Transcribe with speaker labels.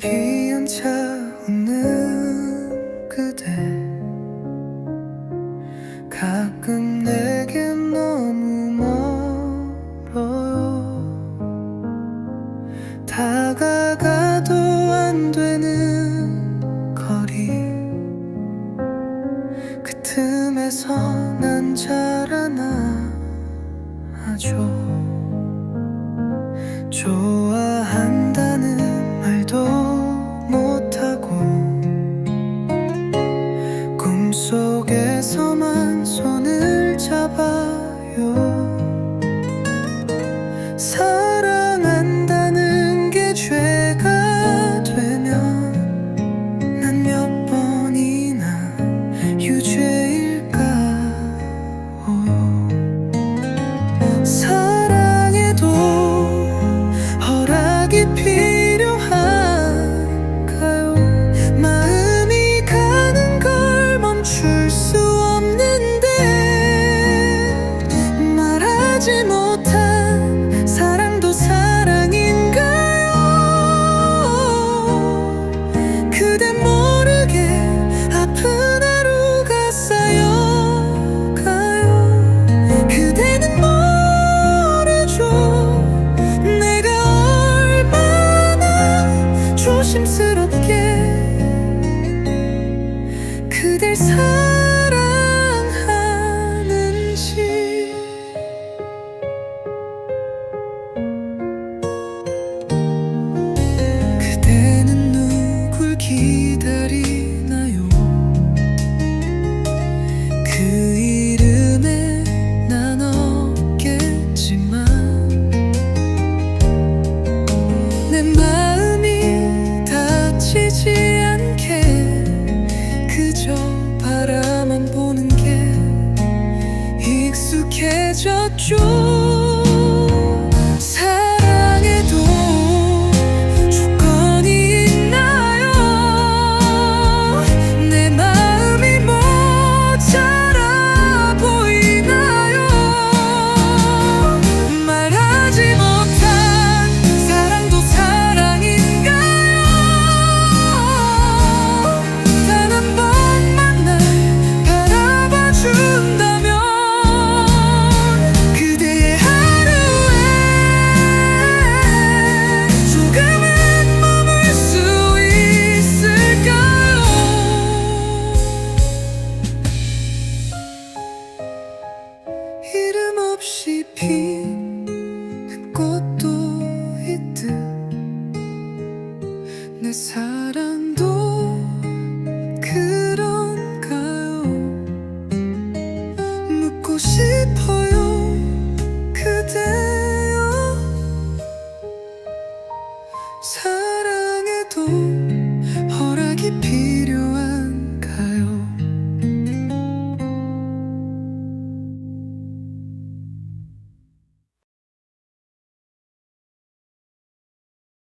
Speaker 1: 피한 차오는 그대. 가끔 내게 너무 멀어요. 다가가도 안 되는 거리. 그 틈에서 난 자라나죠. 요 사랑스럽게 그댈 사랑 익숙해졌죠 く